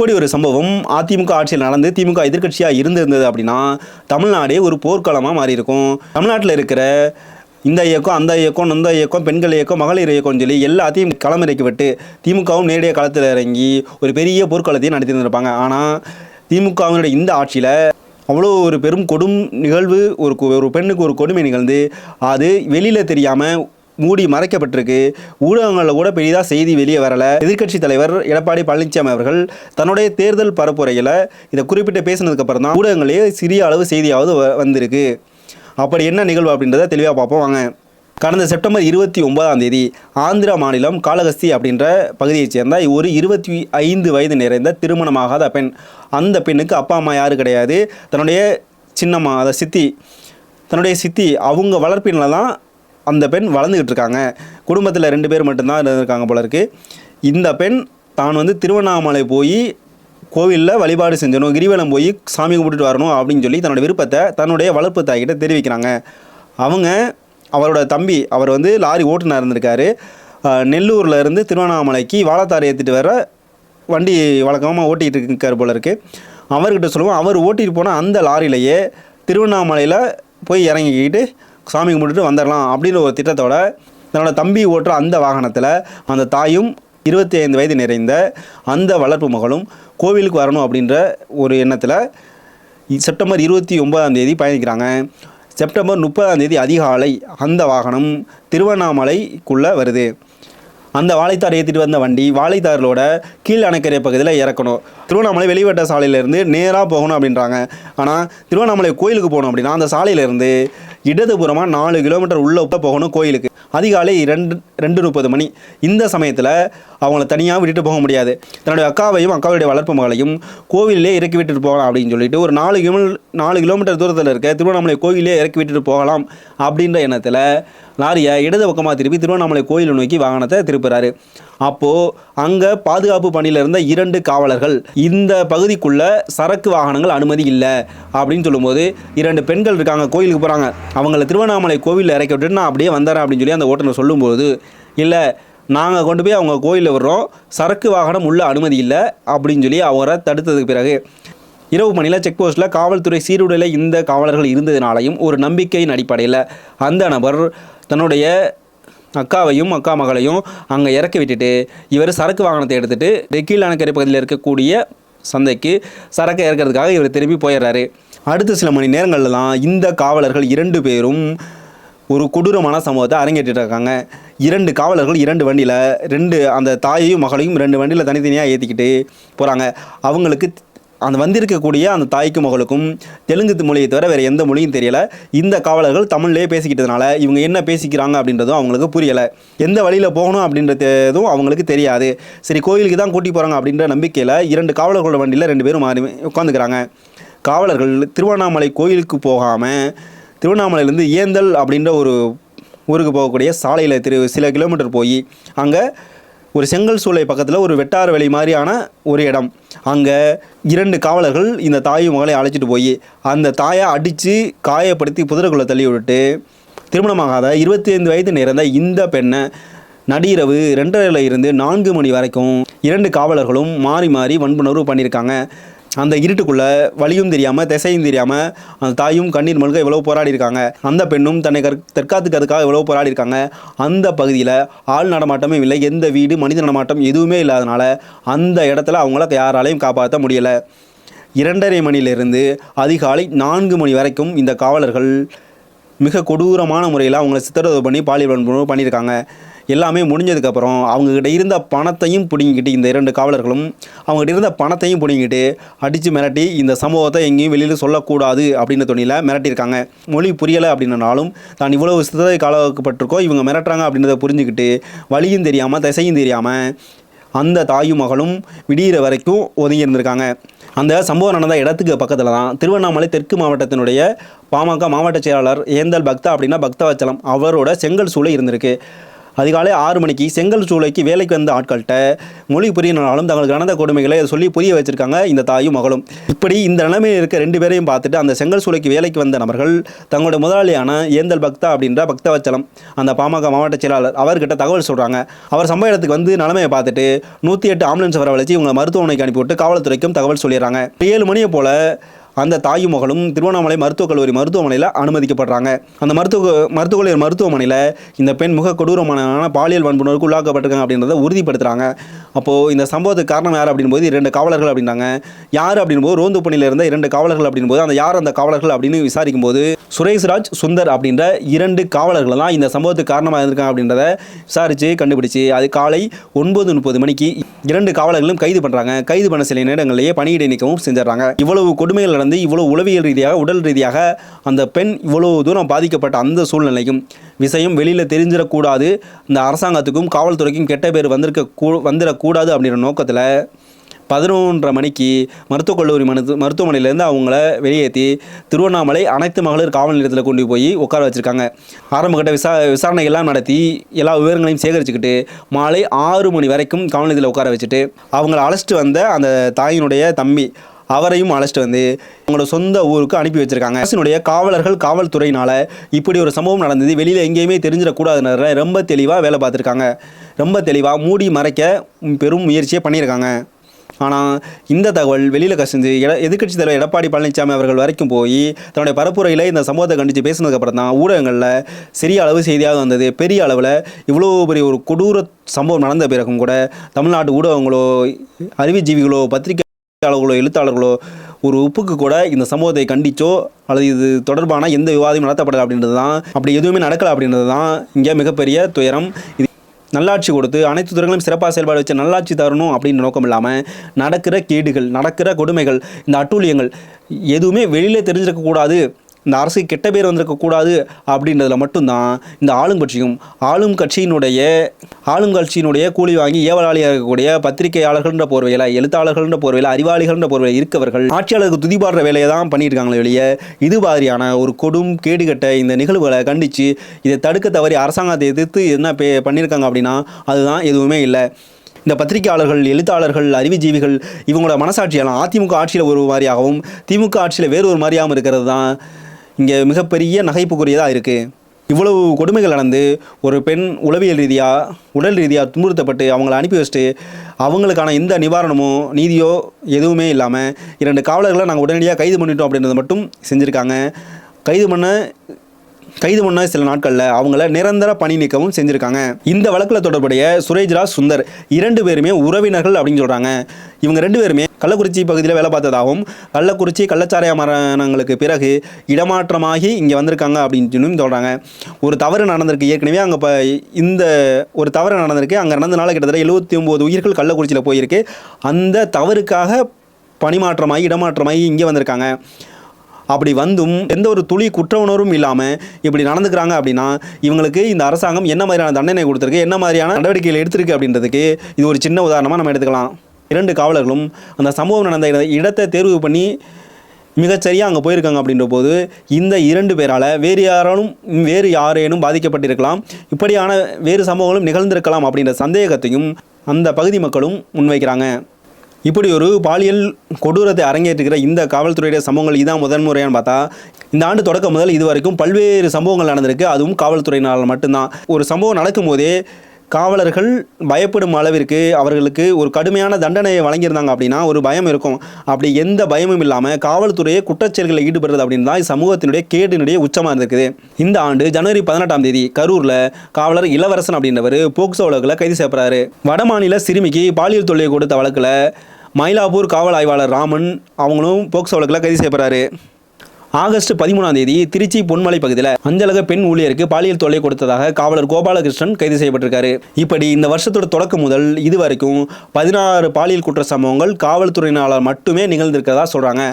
இப்படி ஒரு சம்பவம் அதிமுக ஆட்சியில் நடந்து திமுக எதிர்க்கட்சியாக இருந்திருந்தது அப்படின்னா தமிழ்நாடே ஒரு போர்க்களமாக மாறி இருக்கும் தமிழ்நாட்டில் இருக்கிற இந்த இயக்கம் அந்த இயக்கம் இந்த இயக்கம் பெண்கள் இயக்கம் மகளிர் இயக்கம்னு சொல்லி எல்லாத்தையும் களமிறக்கி விட்டு திமுகவும் நேரடியாக களத்தில் இறங்கி ஒரு பெரிய போர்க்களத்தையும் நடத்தி இருந்திருப்பாங்க ஆனால் திமுகவினுடைய இந்த ஆட்சியில் அவ்வளோ ஒரு பெரும் கொடும் நிகழ்வு ஒரு ஒரு பெண்ணுக்கு ஒரு கொடுமை நிகழ்ந்து அது வெளியில் தெரியாமல் மூடி மறைக்கப்பட்டிருக்கு. ஊடகங்களில் கூட பெரிதாக செய்தி வெளியே வரலை. எதிர்க்கட்சி தலைவர் எடப்பாடி பழனிசாமி அவர்கள் தன்னுடைய தேர்தல் பரப்புரையில் இதை குறிப்பிட்டு பேசினதுக்கப்புறம் தான் ஊடகங்களே சிறிய அளவு செய்தியாவது வந்திருக்கு. அப்படி என்ன நிகழ்வு அப்படின்றத தெளிவாக பார்ப்போம். வாங்க. கடந்த செப்டம்பர் இருபத்தி ஒன்பதாம் தேதி ஆந்திரா மாநிலம் காளகஸ்தி அப்படின்ற பகுதியைச் சேர்ந்த ஒரு இருபத்தி ஐந்து வயது நிறைந்த திருமணமாகாத பெண். அந்த பெண்ணுக்கு அப்பா அம்மா யாரும் கிடையாது. தன்னுடைய சின்னம்மா அதை சித்தி. தன்னுடைய சித்தி அவங்க வளர்ப்பினில் தான் அந்த பெண் வளர்ந்துக்கிட்டு இருக்காங்க. குடும்பத்தில் ரெண்டு பேர் மட்டும்தான் இருந்திருக்காங்க போல இருக்கு. இந்த பெண் தான் வந்து திருவண்ணாமலை போய் கோவிலில் வழிபாடு செஞ்சணும் கிரிவலம் போய் சாமி கும்பிட்டுட்டு வரணும் அப்படின்னு சொல்லி தன்னோட விருப்பத்தை தன்னுடைய வளர்ப்பு தாய்கிட்ட தெரிவிக்கிறாங்க. அவங்க அவரோட தம்பி அவர் வந்து லாரி ஓட்டுநர் இருந்திருக்காரு. நெல்லூரில் இருந்து திருவண்ணாமலைக்கு வாழைத்தாரை ஏற்றிட்டு வர வண்டி வழக்கமாக ஓட்டிகிட்டு இருக்கார் போல இருக்கு. அவர்கிட்ட சொல்லுவோம் அவர் ஓட்டிகிட்டு போன அந்த லாரியிலேயே திருவண்ணாமலையில் போய் இறங்கிக்கிட்டு சாமி கும்பிட்டுட்டு வந்துடலாம் அப்படின்ற ஒரு திட்டத்தோட தன்னோட தம்பி ஓட்டுற அந்த வாகனத்தில் அந்த தாயும் இருபத்தி ஐந்து வயது நிறைந்த அந்த வளர்ப்பு மகளும் கோவிலுக்கு வரணும் அப்படின்ற ஒரு எண்ணத்தில் செப்டம்பர் இருபத்தி ஒன்பதாம் தேதி பயணிக்கிறாங்க. செப்டம்பர் முப்பதாம் தேதி அதிகாலை அந்த வாகனம் திருவண்ணாமலைக்குள்ளே வருது. அந்த வாழைத்தார் ஏற்றிட்டு வந்த வண்டி வாழைத்தாரோட கீழ் அணைக்கரை பகுதியில் இறக்கணும். திருவண்ணாமலை வெளிவட்ட சாலையிலேருந்து நேராக போகணும் அப்படின்றாங்க. ஆனால் திருவண்ணாமலை கோயிலுக்கு போகணும் அப்படின்னா அந்த சாலையிலேருந்து இடதுபுறமாக நாலு கிலோமீட்டர் உள்ளே போகணும் கோயிலுக்கு. அதிகாலை ரெண்டு ரெண்டு முப்பது மணி. இந்த சமயத்தில் அவங்கள தனியாக விட்டுட்டு போக முடியாது. தன்னுடைய அக்காவையும் அக்காவுடைய வளர்ப்பு மகளையும் கோவிலே இறக்கி விட்டுட்டு போகலாம் அப்படின்னு சொல்லிட்டு ஒரு நாலு கிலோ நாலு கிலோமீட்டர் தூரத்தில் இருக்க திருவண்ணாமலை கோயிலே இறக்கி விட்டுட்டு போகலாம் அப்படின்ற எண்ணத்தில் லாரியை இடது பக்கமாக திருப்பி திருவண்ணாமலை கோயிலை நோக்கி வாகனத்தை திருப்புறாரு. அப்போது அங்கே பாதுகாப்பு பணியில் இருந்த இரண்டு காவலர்கள் இந்த பகுதிக்குள்ளே சரக்கு வாகனங்கள் அனுமதி இல்லை அப்படின்னு சொல்லும்போது இரண்டு பெண்கள் இருக்காங்க கோயிலுக்கு போகிறாங்க அவங்கள திருவண்ணாமலை கோவிலில் இறக்கி விட்டுட்டு நான் அப்படியே வந்துடுறேன் அப்படின்னு சொல்லி அந்த ஓட்டுநர் சொல்லும்போது இல்லை நாங்கள் கொண்டு போய் அவங்க கோயிலில் விடுறோம். சரக்கு வாகனம் உள்ள அனுமதி இல்லை அப்படின்னு சொல்லி அவரை தடுத்ததுக்கு பிறகு இரவு மணியில் செக் போஸ்ட்டில் காவல்துறை சீருடையில் இந்த காவலர்கள் இருந்ததுனாலையும் ஒரு நம்பிக்கையின் அடிப்படையில் அந்த நபர் தன்னுடைய அக்காவையும் அக்கா மகளையும் அங்கே இறக்கி விட்டுட்டு இவர் சரக்கு வாகனத்தை எடுத்துகிட்டு கீழ் அணைக்கரை பகுதியில் இருக்கக்கூடிய சந்தைக்கு சரக்கை இறக்கிறதுக்காக இவர் திரும்பி போயிடுறாரு. அடுத்த சில மணி நேரங்களில் தான் இந்த காவலர்கள் இரண்டு பேரும் ஒரு கொடூரமான சம்பவத்தை அரங்கேற்றிட்டு இருக்காங்க இரண்டு காவலர்கள் இரண்டு வண்டியில் ரெண்டு அந்த தாயையும் மகளையும் ரெண்டு வண்டியில் தனித்தனியாக ஏற்றிக்கிட்டு போகிறாங்க அவங்களுக்கு அந்த வந்திருக்கக்கூடிய அந்த தாய்க்கும் மகளுக்கும் தெலுங்கு மொழியை தவிர வேறு எந்த மொழியும் தெரியலை. இந்த காவலர்கள் தமிழ்லேயே பேசிக்கிட்டதுனால இவங்க என்ன பேசிக்கிறாங்க அப்படின்றதும் அவங்களுக்கு புரியலை. எந்த வழியில் போகணும் அப்படின்றதும் அவங்களுக்கு தெரியாது. சரி கோயிலுக்கு தான் கூட்டி போகிறாங்க அப்படின்ற நம்பிக்கையில் இரண்டு காவலர்களோட வண்டியில் ரெண்டு பேரும் மாறி உட்காந்துக்கிறாங்க காவலர்கள் திருவண்ணாமலை கோயிலுக்கு போகாமல் திருவண்ணாமலையிலேருந்து ஏந்தல் அப்படின்ற ஒரு ஊருக்கு போகக்கூடிய சாலையில் திரு சில கிலோமீட்டர் போய் அங்கே ஒரு செங்கல் சூளை பக்கத்தில் ஒரு வெட்டார் வெளி மாதிரியான ஒரு இடம். அங்கே இரண்டு காவலர்கள் இந்த தாயும் மகளை அழைச்சிட்டு போய் அந்த தாயை அடித்து காயப்படுத்தி புதருக்குள்ளே தள்ளி விட்டுட்டு திருமணமாகாத இருபத்தி ஐந்து வயது நிறைந்த இந்த பெண்ணை நடிரவு ரெண்டரையில் இருந்து நான்கு மணி வரைக்கும் இரண்டு காவலர்களும் மாறி மாறி வன்புணர்வு பண்ணியிருக்காங்க. அந்த இருட்டுக்குள்ளே வழியும் தெரியாமல் திசையும் தெரியாமல் அந்த தாயும் கண்ணீர் மல்க எவ்வளோ போராடி இருக்காங்க. அந்த பெண்ணும் தன்னை கற் தற்காத்துக்கிறதுக்காக எவ்வளோ போராடி இருக்காங்க. அந்த பகுதியில் ஆள் நடமாட்டமே இல்லை எந்த வீடு மனித நடமாட்டம் எதுவுமே இல்லாதனால அந்த இடத்துல அவங்கள யாராலையும் காப்பாற்ற முடியலை. இரண்டரை மணியிலிருந்து அதிகாலை நான்கு மணி வரைக்கும் இந்த காவலர்கள் மிக கொடூரமான முறையில் அவங்களை சித்திரவதை பண்ணி பாலியல் வன்புணர்வு பண்ணியிருக்காங்க. எல்லாமே முடிஞ்சதுக்கப்புறம் அவங்கக்கிட்ட இருந்த பணத்தையும் பிடுங்கிக்கிட்டு இந்த இரண்டு காவலர்களும் அவங்ககிட்ட இருந்த பணத்தையும் பிடுங்கிக்கிட்டு அடித்து மிரட்டி இந்த சம்பவத்தை எங்கேயும் வெளியில் சொல்லக்கூடாது அப்படின்ற துணியில் மிரட்டியிருக்காங்க. மொழி புரியலை அப்படின்னாலும் தான் இவ்வளவு சித்தரை காலப்பட்டிருக்கோம் இவங்க மிரட்டுறாங்க அப்படின்றத புரிஞ்சுக்கிட்டு வழியும் தெரியாமல் திசையும் தெரியாமல் அந்த தாயும் மகளும் விடியிற வரைக்கும் ஒதுங்கி இருந்திருக்காங்க. அந்த சம்பவம் நடந்த இடத்துக்கு பக்கத்தில் தான் திருவண்ணாமலை தெற்கு மாவட்டத்தினுடைய பாமக மாவட்ட செயலாளர் ஏந்தல் பக்தா அப்படின்னா பக்தவாச்சலம். அவரோட செங்கல் சூளை இருந்திருக்கு. அதிகாலை ஆறு மணிக்கு செங்கல் சூளைக்கு வேலைக்கு வந்த ஆட்கள்கிட்ட மொழி புரியனாலும் தங்களுக்கு நடந்த கொடுமைகளை சொல்லி புரிய வச்சிருக்காங்க இந்த தாயும் மகளும். இப்படி இந்த நிலைமையில் இருக்க ரெண்டு பேரையும் பார்த்துட்டு அந்த செங்கல் சூளைக்கு வேலைக்கு வந்த நபர்கள் தங்களுடைய முதலாளியான ஏந்தல் பக்தா அப்படின்ற பக்தவச்சலம் அந்த பாமக மாவட்ட செயலாளர் அவர்கிட்ட தகவல் சொல்கிறாங்க அவர் சம்பவ இடத்துக்கு வந்து நிலைமையை பார்த்துட்டு நூற்றி எட்டு ஆம்புலன்ஸ் வரவழைச்சு இவங்க மருத்துவமனைக்கு அனுப்பிவிட்டு காவல்துறைக்கும் தகவல் சொல்லிடுறாங்க. ஏழு மணியை போல் அந்த தாயும் மகளும் திருவண்ணாமலை மருத்துவக் கல்லூரி மருத்துவமனையில் அனுமதிக்கப்படுறாங்க. அந்த மருத்துவ மருத்துவக் கல்லூரி மருத்துவமனையில் இந்த பெண் முக கொடூரமான பாலியல் வன்புணர்வுக்கு உள்ளாக்கப்பட்டிருக்காங்க அப்படின்றத உறுதிப்படுத்துகிறாங்க அப்போது இந்த சம்பவத்துக்கு காரணம் யார் அப்படின்போது இரண்டு காவலர்கள் அப்படின்றாங்க. யார் அப்படின்போது ரோந்து பணியில் இருந்த இரண்டு காவலர்கள் அப்படின்போது அந்த யார் அந்த காவலர்கள் அப்படின்னு விசாரிக்கும் போது சுரேஷ்ராஜ் சுந்தர் அப்படின்ற இரண்டு காவலர்கள் தான் இந்த சம்பவத்துக்கு காரணமாக இருந்திருக்காங்க அப்படின்றத விசாரித்து கண்டுபிடிச்சு அது காலை ஒன்பது முப்பது மணிக்கு இரண்டு காவலர்களும் கைது பண்ணுறாங்க கைது பண்ண சில நேரங்களிலேயே பணியிடை நீக்கவும் செஞ்சிடறாங்க. இவ்வளவு கொடுமைகள் நடந்த இவ்வளவு உளவியல் ரீதியாக உடல் ரீதியாக அந்த பெண் இவ்வளோ தூரம் பாதிக்கப்பட்ட அந்த சூழ்நிலையும் விஷயம் வெளியில் தெரிஞ்சிடக்கூடாது. இந்த அரசாங்கத்துக்கும் காவல்துறைக்கும் கெட்ட பேர் வந்திருக்க கூ வந்துடக்கூடாது அப்படின்ற நோக்கத்தில் பதினொன்றரை மணிக்கு மருத்துவக் கல்லூரி மனு மருத்துவமனையிலேருந்து அவங்கள வெளியேற்றி திருவண்ணாமலை அனைத்து மகளிர் காவல் நிலையத்தில் கொண்டு போய் உட்கார வச்சுருக்காங்க. ஆரம்பகட்ட விசா விசாரணைகள்லாம் நடத்தி எல்லா விவரங்களையும் சேகரிச்சுக்கிட்டு மாலை ஆறு மணி வரைக்கும் காவல் நிலையத்தில் உட்கார வச்சுட்டு அவங்கள அழைச்சிட்டு வந்த அந்த தாயினுடைய தம்பி அவரையும் அழைச்சிட்டு வந்து அவங்களோட சொந்த ஊருக்கு அனுப்பி வச்சிருக்காங்க. அரசினுடைய காவலர்கள் காவல்துறையினால இப்படி ஒரு சம்பவம் நடந்தது. வெளியில் எங்கேயுமே தெரிஞ்சிடக்கூடாதுன்ற ரொம்ப தெளிவாக வேலை பார்த்துருக்காங்க. ரொம்ப தெளிவாக மூடி மறைக்க பெரும் முயற்சியை பண்ணியிருக்காங்க. ஆனால் இந்த தகவல் வெளியில் கசிஞ்சு எட எதிர்க்கட்சி தலைவர் எடப்பாடி பழனிசாமி அவர்கள் வரைக்கும் போய் தன்னுடைய பரப்புரையில் இந்த சம்பவத்தை கண்டித்து பேசினதுக்கப்புறம் தான் ஊடகங்களில் சிறிய அளவு செய்தியாக வந்தது. பெரிய அளவில் இவ்வளோ பெரிய ஒரு கொடூர சம்பவம் நடந்த பிறகும் கூட தமிழ்நாட்டு ஊடகங்களோ அறிவுஜீவிகளோ பத்திரிகை எழுத்தாளர்களோ ஒரு உப்புக்கு கூட இந்த சமூகத்தை கண்டிச்சோ அல்லது இது தொடர்பான எந்த விவாதமும் நடத்தப்படலை அப்படின்றது தான் அப்படி எதுவுமே நடக்கலை அப்படின்றது தான் இங்கே மிகப்பெரிய துயரம். இது நல்லாட்சி கொடுத்து அனைத்து துறைகளும் சிறப்பாக செயல்பாடு வச்சு நல்லாட்சி தரணும் அப்படின்ற நோக்கம் இல்லாமல் நடக்கிற கேடுகள் நடக்கிற கொடுமைகள் இந்த அட்டூழியங்கள் எதுவுமே வெளியில் தெரிஞ்சிருக்கக்கூடாது. இந்த அரசுக்கு கெட்ட பேர் வந்திருக்கக்கூடாது அப்படின்றதுல மட்டும்தான் இந்த ஆளுங்கட்சியும் ஆளும் கட்சியினுடைய ஆளுங்கட்சியினுடைய கூலி வாங்கி ஏவலாளியாக இருக்கக்கூடிய பத்திரிகையாளர்கள்ன்ற போர்வையில் எழுத்தாளர்கள்ன்ற போர்வையில் அறிவாளிகள்ன்ற போர்வையில் இருக்கவர்கள் ஆட்சியாளருக்கு துதிபாடுற வேலையை தான் பண்ணியிருக்காங்களே வெளியே இது மாதிரியான ஒரு கொடும் கேடுகட்ட இந்த நிகழ்வுகளை கண்டித்து இதை தடுக்க தவறி அரசாங்கத்தை எதிர்த்து என்ன பே பண்ணியிருக்காங்க அப்படின்னா அதுதான் எதுவுமே இல்லை. இந்த பத்திரிகையாளர்கள் எழுத்தாளர்கள் அறிவுஜீவிகள் இவங்களோட மனசாட்சியெல்லாம் அதிமுக ஆட்சியில் ஒரு மாதிரியாகவும் திமுக ஆட்சியில் வேறு ஒரு மாதிரியாகவும் இருக்கிறது தான் இங்கே மிகப்பெரிய நகைப்புக்குரியதாக இருக்குது இவ்வளவு கொடுமைகள் நடந்து ஒரு பெண் உளவியல் ரீதியாக உடல் ரீதியாக துன்புறுத்தப்பட்டு அவங்கள அனுப்பி வச்சுட்டு அவங்களுக்கான எந்த நிவாரணமோ நீதியோ எதுவுமே இல்லாமல் இரண்டு காவலர்களை நாங்கள் உடனடியாக கைது பண்ணிட்டோம் அப்படின்றத மட்டும் செஞ்சுருக்காங்க. கைது பண்ண கைது பண்ண சில நாட்களில் அவங்கள நிரந்தர பணி நீக்கவும் செஞ்சுருக்காங்க. இந்த வழக்கில் தொடர்புடைய சுரேஜ்ராஜ் சுந்தர் இரண்டு பேருமே உறவினர்கள் அப்படின்னு சொல்கிறாங்க இவங்க ரெண்டு பேருமே கள்ளக்குறிச்சி பகுதியில் வேலை பார்த்ததாகவும் கள்ளக்குறிச்சி கள்ளச்சாராய மரணங்களுக்கு பிறகு இடமாற்றமாகி இங்கே வந்திருக்காங்க அப்படின்னு சொல்கிறாங்க ஒரு தவறு நடந்திருக்கு. ஏற்கனவே அங்கே இப்போ இந்த ஒரு தவறு நடந்திருக்கு. அங்கே நடந்தனால கிட்டத்தட்ட எழுபத்தி ஒம்பது உயிர்கள் கள்ளக்குறிச்சியில் போயிருக்கு. அந்த தவறுக்காக பணிமாற்றமாகி இடமாற்றமாகி இங்கே வந்திருக்காங்க. அப்படி வந்தும் எந்த ஒரு துளி குற்ற உணர்வும் இல்லாமல் இப்படி நடந்துக்கிறாங்க அப்படின்னா இவங்களுக்கு இந்த அரசாங்கம் என்ன மாதிரியான தண்டனை கொடுத்துருக்கு என்ன மாதிரியான நடவடிக்கைகள் எடுத்திருக்கு அப்படின்றதுக்கு இது ஒரு சின்ன உதாரணமாக நம்ம எடுத்துக்கலாம். இரண்டு காவலர்களும் அந்த சம்பவம் நடந்த இடத்தை தேர்வு பண்ணி மிகச்சரியாக அங்கே போயிருக்காங்க அப்படின்ற போது இந்த இரண்டு பேரால் வேறு யாராலும் வேறு யாரேனும் பாதிக்கப்பட்டிருக்கலாம். இப்படியான வேறு சம்பவங்களும் நிகழ்ந்திருக்கலாம் அப்படின்ற சந்தேகத்தையும் அந்த பகுதி மக்களும் முன்வைக்கிறாங்க. இப்படி ஒரு பாலியல் கொடூரத்தை அரங்கேற்றுகிற இந்த காவல்துறையுடைய சம்பவங்கள் இதான் முதன்முறையான்னு பார்த்தா இந்த ஆண்டு தொடக்கம் முதல் இது வரைக்கும் பல்வேறு சம்பவங்கள் நடந்திருக்கு. அதுவும் காவல்துறையினால் மட்டும்தான். ஒரு சம்பவம் நடக்கும்போதே காவலர்கள் பயப்படும் அளவிற்கு அவர்களுக்கு ஒரு கடுமையான தண்டனையை வழங்கியிருந்தாங்க அப்படின்னா ஒரு பயம் இருக்கும். அப்படி எந்த பயமும் இல்லாமல் காவல்துறையை குற்றச்செயல்களில் ஈடுபடுறது அப்படின்னு தான் சமூகத்தினுடைய கேடினுடைய உச்சமாக இருந்திருக்குது. இந்த ஆண்டு ஜனவரி பதினெட்டாம் தேதி கரூரில் காவலர் இளவரசன் அப்படின்றவர் போக்சோ வழக்கில் கைது செய்யப்படுறாரு. வடமாநில சிறுமிக்கு பாலியல் தொல்லை கொடுத்த வழக்கில் மயிலாப்பூர் காவல் ஆய்வாளர் ராமன் அவங்களும் போக்சோ வழக்கில் கைது செய்யப்படுறாரு. ஆகஸ்ட் பதிமூணாம் தேதி திருச்சி பொன்மலை பகுதியில் அஞ்சலக பெண் ஊழியருக்கு பாலியல் தொல்லை கொடுத்ததாக காவலர் கோபாலகிருஷ்ணன் கைது செய்யப்பட்டிருக்காரு. இப்படி இந்த வருஷத்தோட தொடக்கம் முதல் இது வரைக்கும் பதினாறு பாலியல் குற்ற சம்பவங்கள் காவல்துறையினால் மட்டுமே நிகழ்ந்திருக்கிறதா சொல்கிறாங்க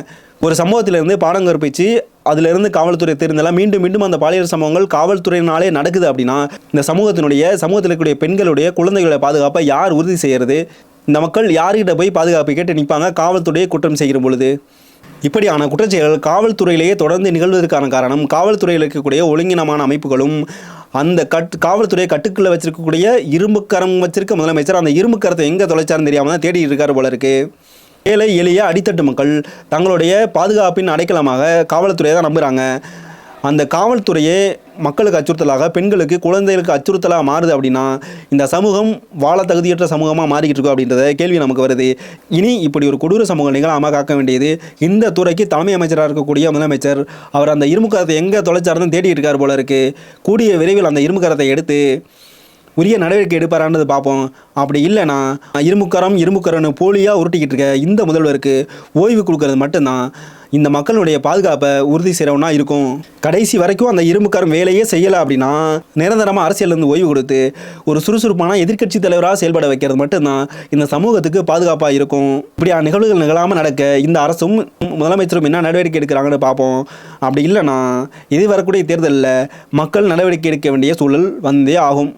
ஒரு சம்பவத்திலிருந்து பாடம் கற்பிச்சு அதிலிருந்து காவல்துறை தெரிந்தெல்லாம் மீண்டும் மீண்டும் அந்த பாலியல் சம்பவங்கள் காவல்துறையினாலே நடக்குது அப்படின்னா இந்த சமூகத்தினுடைய சமூகத்தில் இருக்கக்கூடிய பெண்களுடைய குழந்தைகளுடைய பாதுகாப்பை யார் உறுதி செய்கிறது இந்த மக்கள் யார்கிட்ட போய் பாதுகாப்பு கேட்டு நிற்பாங்க? காவல்துறையை குற்றம் செய்கிற பொழுது. இப்படியான குற்றச்செயல்கள் காவல்துறையிலேயே தொடர்ந்து நிகழ்வதற்கான காரணம் காவல்துறையில் இருக்கக்கூடிய ஒழுங்கினமான அமைப்புகளும் அந்த கட் காவல்துறையை கட்டுக்குள்ளே வச்சிருக்கக்கூடிய இரும்பு கரம் வச்சிருக்க முதலமைச்சர் அந்த இரும்பு கரத்தை எங்கே தொலைச்சாரம் தெரியாமல் தான் தேடிட்டு இருக்காரு போல இருக்கு. ஏழை எளிய அடித்தட்டு மக்கள் தங்களுடைய பாதுகாப்பின் அடைக்கலமாக காவல்துறையை தான் நம்புகிறாங்க அந்த காவல்துறையே மக்களுக்கு அச்சுறுத்தலாக பெண்களுக்கு குழந்தைகளுக்கு அச்சுறுத்தலாக மாறுது அப்படின்னா இந்த சமூகம் வாழ தகுதியற்ற சமூகமாக மாறிக்கிட்டு இருக்கோம் அப்படின்றத கேள்வி நமக்கு வருது. இனி இப்படி ஒரு கொடூர சமூகம் நிகழாமல் காக்க வேண்டியது இந்த துறைக்கு தலைமை அமைச்சராக இருக்கக்கூடிய முதலமைச்சர் அவர் அந்த இரும்பு கரத்தை எங்கே தொலைச்சாருன்னு தேடிட்டு இருக்கார் போல இருக்குது கூடிய விரைவில் அந்த இரும்பு கரத்தை எடுத்து உரிய நடவடிக்கை எடுப்பாரான்றது பார்ப்போம் அப்படி இல்லைன்னா இரும்புக்கரம் இரும்புக்கரன்னு போலியாக உருட்டிக்கிட்டு இருக்க இந்த முதல்வருக்கு ஓய்வு கொடுக்கறது மட்டும்தான். இந்த மக்களுடைய பாதுகாப்பை உறுதி செய்கிறவனா இருக்கும். கடைசி வரைக்கும் அந்த இரும்புக்காரன் வேலையே செய்யலை அப்படின்னா நிரந்தரமாக அரசியலேருந்து ஓய்வு கொடுத்து ஒரு சுறுசுறுப்பான எதிர்க்கட்சி தலைவராக செயல்பட வைக்கிறது மட்டும்தான் இந்த சமூகத்துக்கு பாதுகாப்பாக இருக்கும். இப்படியா நிகழ்வுகள் நிகழாமல் நடக்க இந்த அரசும் முதலமைச்சரும் என்ன நடவடிக்கை எடுக்கிறாங்கன்னு பார்ப்போம். அப்படி இல்லைன்னா இது வரக்கூடிய தேர்தலில் மக்கள் நடவடிக்கை எடுக்க வேண்டிய சூழல் வந்தே ஆகும்.